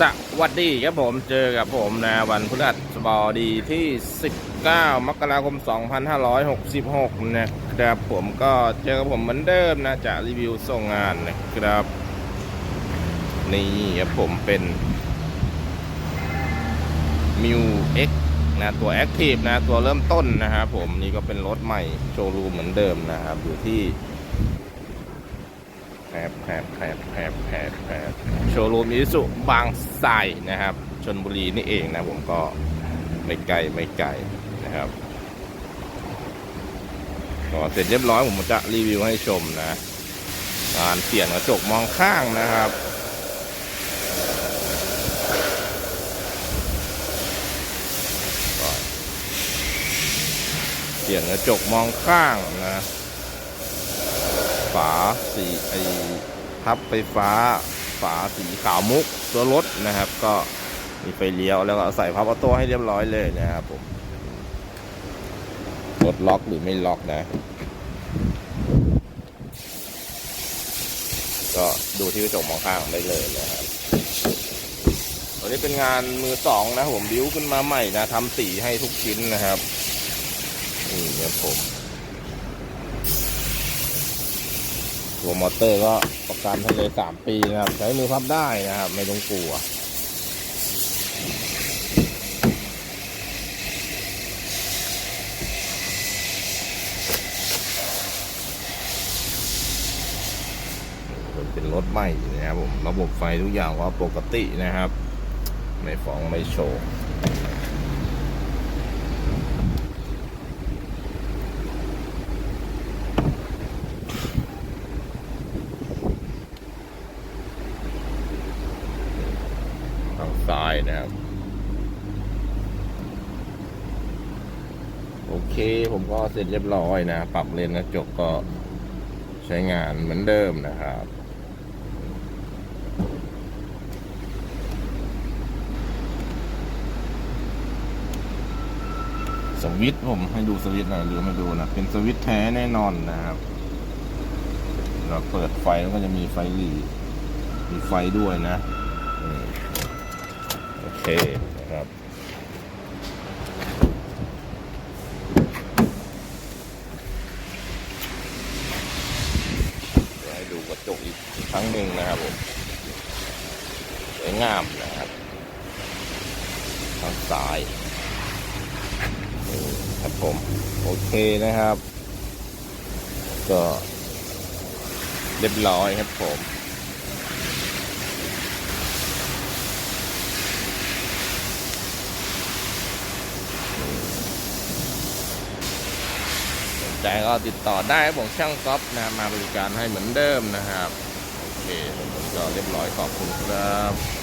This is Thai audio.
สวัสดีครับผมเจอกับผมนะวันพฤหัสบดีที่ 19 มกราคม 2566 นะครับผมก็เจอกับผมเหมือนเดิมนะจะรีวิวส่งงานนะครับ นี่ครับผมเป็น m ิว X นะตัว Active นะตัวเริ่มต้นนะครับผมนี่ก็เป็นรถใหม่โชว์รูมเหมือนเดิมนะครับอยู่ที่ แผบแผบแผบแผบแผบแผบโชว์รูมอิสุบางไทรนะครับ ชนบุรีนี่เองนะผมก็ไม่ไกลไม่ไกลนะครับก็เสร็จเรียบร้อยผมจะรีวิวให้ชมนะการเปลี่ยนกระจกมองข้างนะครับเปลี่ยนกระจกมองข้างนะ ฝาสีไอพับไฟฟ้า ฝาสีขาวมุกตัวรถนะครับ ก็มีไฟเลี้ยวแล้วก็ใส่พับออโต้ให้เรียบร้อยเลยนะครับผมรถล็อกหรือไม่ล็อกนะ ก็ดูที่กระจกมองข้างได้เลยนะครับวันนี้เป็นงานมือสองนะผมบิ้วขึ้นมาใหม่นะทำสีให้ทุกชิ้นนะครับนี่ครับผม ตัวมอเตอร์ก็ประกันให้เลยสามปีนะครับ ใช้มือพับได้นะครับ ไม่ต้องกลัวเป็นรถใหม่นะครับผม ระบบไฟทุกอย่างก็ปกตินะครับ ไม่ฟ้องไม่โชว์ ซ้ายนะครับ โอเคผมก็เสร็จเรียบร้อยนะ ปรับเลนกระจกก็ใช้งานเหมือนเดิมนะครับสวิตผมให้ดูสวิตหน่อยหรือไม่ดูนะเป็นสวิตแท้แน่นอนนะครับ เราเปิดไฟแล้วก็จะมีไฟหลีมีไฟด้วยนะ เคนะครับเดี๋ยวให้ดูกระจกอีกครั้งหนึ่งนะครับผมสวยงามนะครับทางซ้ายครับผม โอเคนะครับ ก็เรียบร้อยครับผม ใจก็ติดต่อได้ผมช่างก๊อฟนะมาบริการให้เหมือนเดิมนะครับ โอเคผมก็เรียบร้อยขอบคุณครับ